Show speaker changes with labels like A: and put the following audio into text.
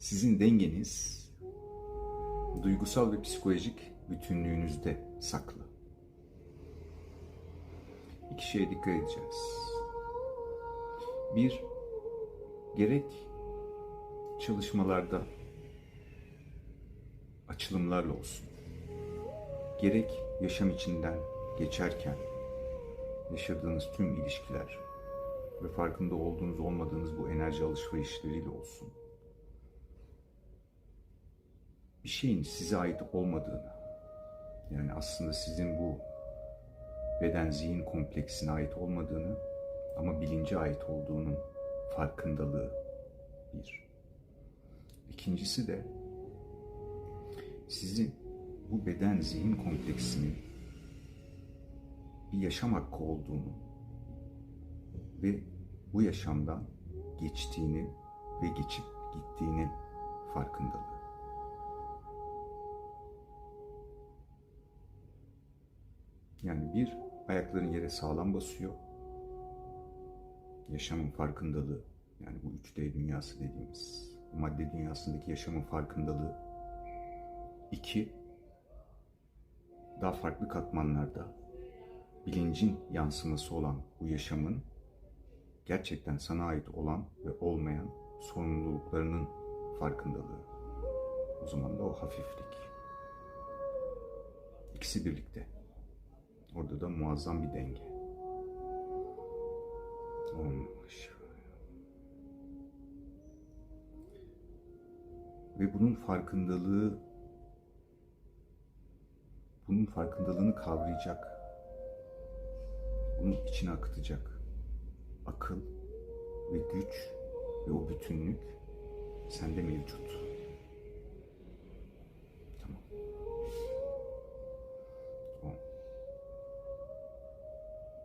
A: Sizin dengeniz duygusal ve psikolojik bütünlüğünüzde saklı. İki şeye dikkat edeceğiz. Bir, gerek çalışmalarda açılımlarla olsun, gerek yaşam içinden geçerken yaşadığınız tüm ilişkiler ve farkında olduğunuz olmadığınız bu enerji alışverişleriyle olsun. Bir şeyin size ait olmadığını, yani aslında sizin bu beden zihin kompleksine ait olmadığını ama bilince ait olduğunun farkındalığı bir. İkincisi de sizin bu beden zihin kompleksinin bir yaşam hakkı olduğunu ve bu yaşamdan geçtiğini ve geçip gittiğinin farkındalığı. Yani bir ayakların yere sağlam basıyor. Yaşamın farkındalığı yani bu 3D dünyası dediğimiz madde dünyasındaki yaşamın farkındalığı. İki, daha farklı katmanlarda bilincin yansıması olan bu yaşamın gerçekten sana ait olan ve olmayan sorumluluklarının farkındalığı. O zaman da o hafiflik. İkisi birlikte. Orada da muazzam bir denge. Olmuş. Ve bunun farkındalığı bunun farkındalığını kavrayacak. Bunun içine akıtacak. Akıl ve güç ve o bütünlük sende mevcut.